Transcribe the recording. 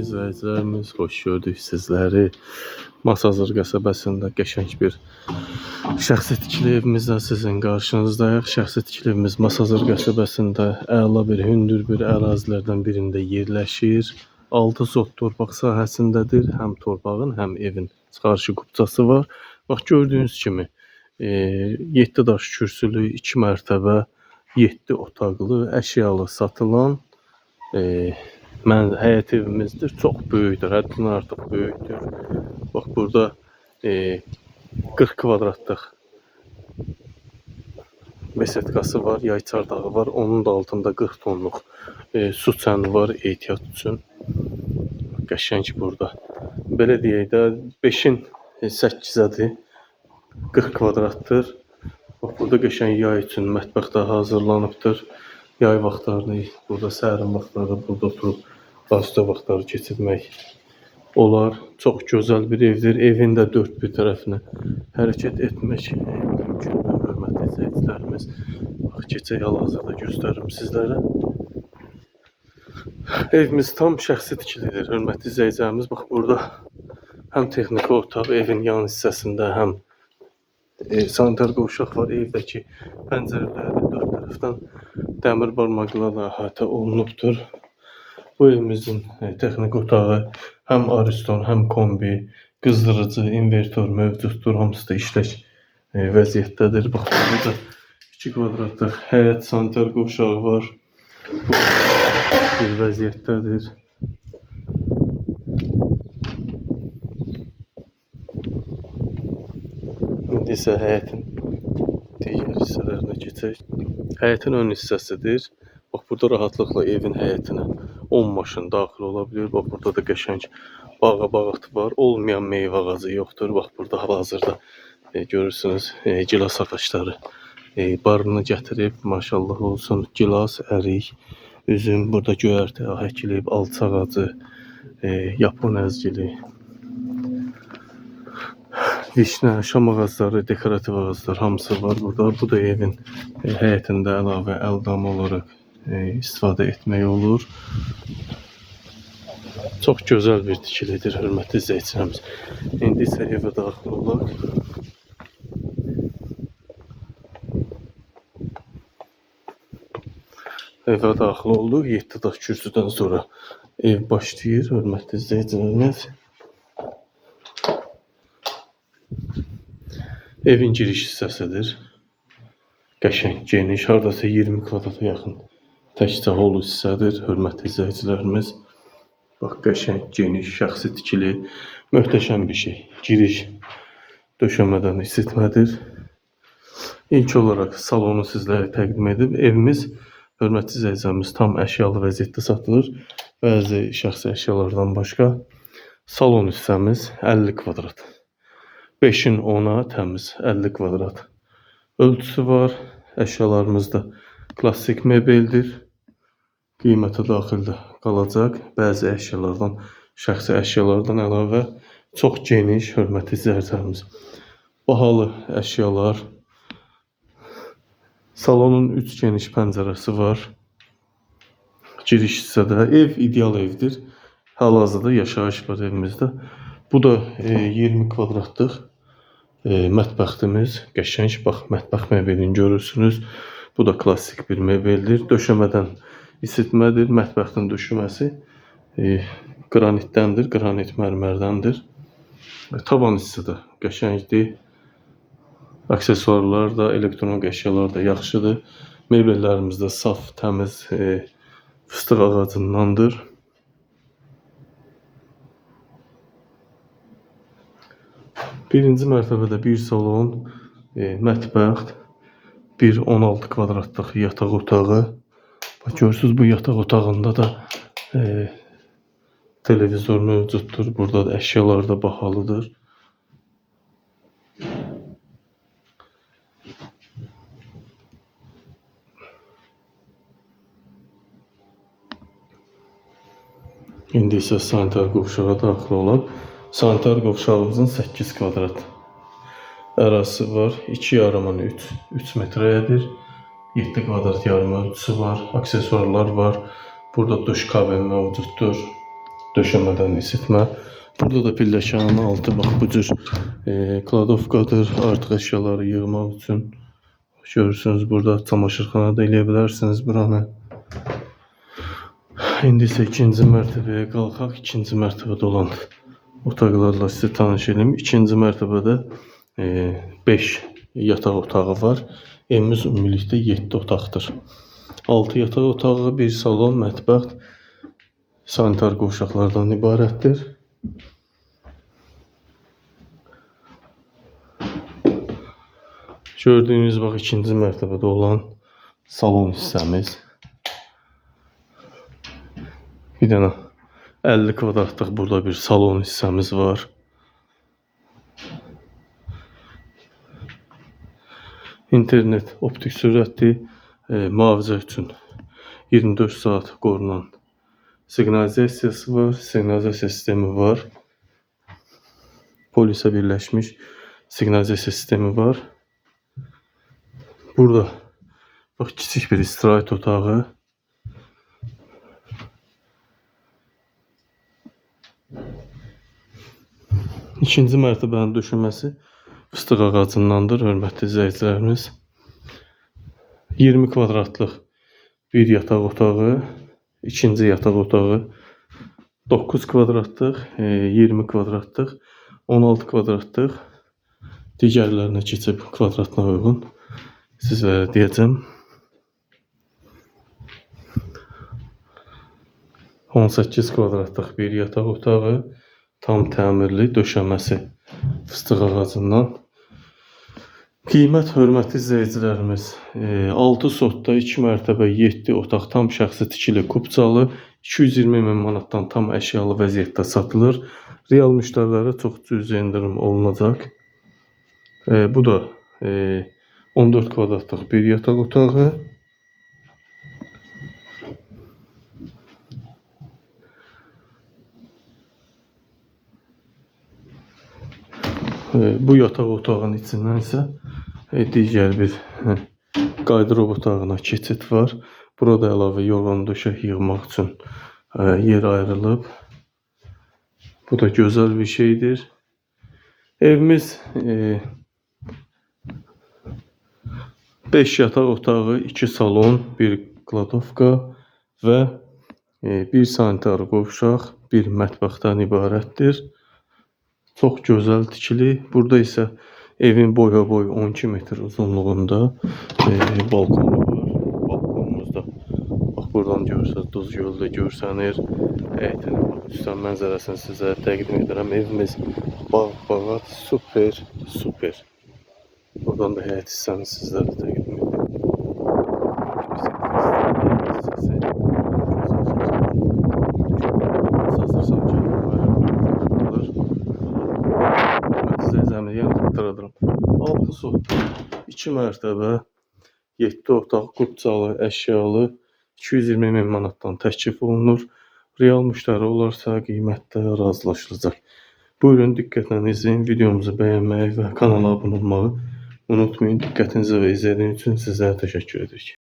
izləyicilərimiz, xoş gördük sizləri. Masazır qəsəbəsində qəşəng bir şəxsi tikili evimizlə sizin qarşınızdayıq. Şəxsi tikili evimiz Masazır qəsəbəsində əla bir hündür bir ərazilərdən birində yerləşir. 6 sot torpaq sahəsindədir. Həm torpağın, həm evin çıxarışı qubçası var. Bax gördüyünüz kimi e, 7 daş kürsülü, 2 mərtəbə, 7 otaqlı, əşyalı satılan e, mən həyət evimizdir. Çox böyükdür, həddindən artıq böyükdür. Bax burada e, 40 kvadratlıq besetkası var, yay çardağı var. Onun da altında 40 tonluq e, su çəni var ehtiyat üçün. Qəşəng burada. Belə deyək də 5-in 8-ədir. 40 kvadratdır. Bax burada qəşəng yay üçün mətbəx də hazırlanıbdır. Yay vaxtlarını, burada sərin vaxtlarda burada oturub qazda vaxtları keçirmək olar. Çox gözəl bir evdir. Evin də dörd bir tərəfinə hərəkət etmək mümkündür, hörmətli izləyicilərimiz. Bax, keçək hal-hazırda göstərim sizlərə. Evimiz tam şəxsi tikilidir, hörmətli izləyicilərimiz. Bax, burada həm texniki otaq evin yan hissəsində, həm e, sanitar qovşaq var evdəki pəncərələri dörd tərəfdən dəmir barmaqlarla əhatə olunubdur. Bu evimizin e, texniki otağı həm Ariston, həm kombi, qızdırıcı, invertor mövcuddur. Hamısı da işlək e, vəziyyətdədir. Bax, burada 2 kvadratlıq həyət sanitar qovşağı var. Bu bir vəziyyətdədir. İndi isə həyətin digər hissələrinə keçək. Həyətin ön hissəsidir. Bax burada rahatlıqla evin həyətinə 10 maşın daxil ola bilər. Bax burada da qəşəng bağa bağatı var. Olmayan meyvə ağacı yoxdur. Bax burada hal-hazırda e, görürsünüz e, gilas ağacları e, barını gətirib. Maşallah olsun. Gilas, ərik, üzüm, burada göyərtə əkilib, alça ağacı, e, yapon əzgili, vişnə, şam ağacları, dekorativ ağaclar hamısı var burada. Bu da evin e, həyətində əlavə əldam olaraq e, istifadə etmək olur. Çox gözəl bir tikilidir, hörmətli izləyicilərimiz. İndi isə evə daxil olaq. Evə daxil olduq. 7 daş kürsüdən sonra ev başlayır, hörmətli izləyicilərimiz. Evin giriş hissəsidir. Qəşəng, geniş, hardasa 20 kvadrata yaxın təkcə hol hissədir, hörmətli izləyicilərimiz. Bax, qəşəng, geniş, şəxsi tikili, möhtəşəm bir şey. Giriş döşəmədən isitmədir. İlk olaraq salonu sizlərə təqdim edib, evimiz hörmətli izləyicilərimiz tam əşyalı vəziyyətdə satılır. Bəzi şəxsi əşyalardan başqa. Salon hissəmiz 50 kvadrat. 5-in 10-a təmiz 50 kvadrat ölçüsü var. Əşyalarımız da klassik mebeldir. Qiymətə daxildə qalacaq. Bəzi əşyalardan, şəxsi əşyalardan əlavə çox geniş, hörmətli izləyicilərimiz. Bahalı əşyalar. Salonun 3 geniş pəncərəsi var. Giriş hissədə ev ideal evdir. Hal-hazırda yaşayış var evimizdə. Bu da e, 20 kvadratlıq e, mətbəximiz. Qəşəng bax mətbəx mebelini görürsünüz. Bu da klassik bir mebeldir. Döşəmədən isitmədir. Mətbəxin döşəməsi e, qranitdəndir, qranit mərmərdəndir. Və Tavan hissə də qəşəngdir. Aksesuarlar da, elektronik əşyalar da yaxşıdır. Mebellərimiz də saf, təmiz e, fıstıq ağacındandır. Birinci mərtəbədə bir salon, e, mətbəx, bir 16 kvadratlıq yataq otağı. Bax görürsüz bu yataq otağında da e, televizor mövcuddur. Burada da əşyalar da bahalıdır. İndi isə sanitar qovşağa daxil olaq. Sanitar qovşağımızın 8 kvadrat ərazisi var. 2 yarımın 3, 3 metrəyədir. 7 kvadrat yarım ölçüsü var. Aksesuarlar var. Burada duş kabin mövcuddur. döşəmədən isitmə. Burada da pilləkənin altı bax bu cür e, kladovkadır. Artıq əşyaları yığmaq üçün. Görürsünüz burada çamaşırxana da eləyə bilərsiniz buranı. İndi isə ikinci mərtəbəyə qalxaq. İkinci mərtəbədə olan otaqlarla sizi tanış edeyim. İkinci mərtəbədə 5 yataq otağı var. Evimiz ümumilikdə 7 otaqdır. 6 yataq otağı, bir salon, mətbəx, sanitar qovşaqlardan ibarətdir. Gördüyünüz bax ikinci mərtəbədə olan salon hissəmiz. Bir dənə 50 kvadratlıq burada bir salon hissəmiz var. İnternet optik sürətli e, mühafizə üçün 24 saat qorunan siqnalizasiyası var, siqnalizasiya sistemi var. Polisə birləşmiş siqnalizasiya sistemi var. Burada bax kiçik bir istirahət otağı. İkinci mərtəbənin döşəməsi fıstıq ağacındandır, hörmətli izləyicilərimiz. 20 kvadratlıq bir yataq otağı, ikinci yataq otağı 9 kvadratlıq, e, 20 kvadratlıq, 16 kvadratlıq. Digərlərinə keçib kvadratına uyğun sizlərə deyəcəm. 18 kvadratlıq bir yataq otağı, tam təmirli, döşəməsi fıstıq ağacından. Qiymət hörmətli izləyicilərimiz, e, 6 sotda 2 mərtəbə 7 otaq tam şəxsi tikili kupçalı 220 min manatdan tam əşyalı vəziyyətdə satılır. Real müştərilərə çox cüzi endirim olunacaq. E, bu da e, 14 kvadratlıq bir yataq otağı. Bu yataq otağının içindən isə e, digər bir e, qaydırov otağına keçid var. Burada əlavə yorğan döşək yığmaq üçün e, yer ayrılıb. Bu da gözəl bir şeydir. Evimiz e, 5 yataq otağı, 2 salon, 1 kladovka və e, bir sanitar qovşaq, bir mətbəxdən ibarətdir. Çox gözəl tikili. Burada isə evin boya-boy 12 metr uzunluğunda e, balkonu var. Balkonumuzda bax buradan görürsünüz duz gölü də görsənir. Həyətin bax üstdən mənzərəsini sizə təqdim edirəm. Evimiz bağ, bağat, super, super. Buradan da həyət hissəni sizlərə təqdim 6 sot, 2 mərtəbə, 7 otaq, qupçalı, əşyalı 220 min manatdan təklif olunur. Real müştəri olarsa qiymətdə razılaşılacaq. Buyurun diqqətlə izləyin, videomuzu bəyənməyi və kanala abunə olmağı unutmayın. Diqqətinizə və izlədiyiniz üçün sizlərə təşəkkür edirik.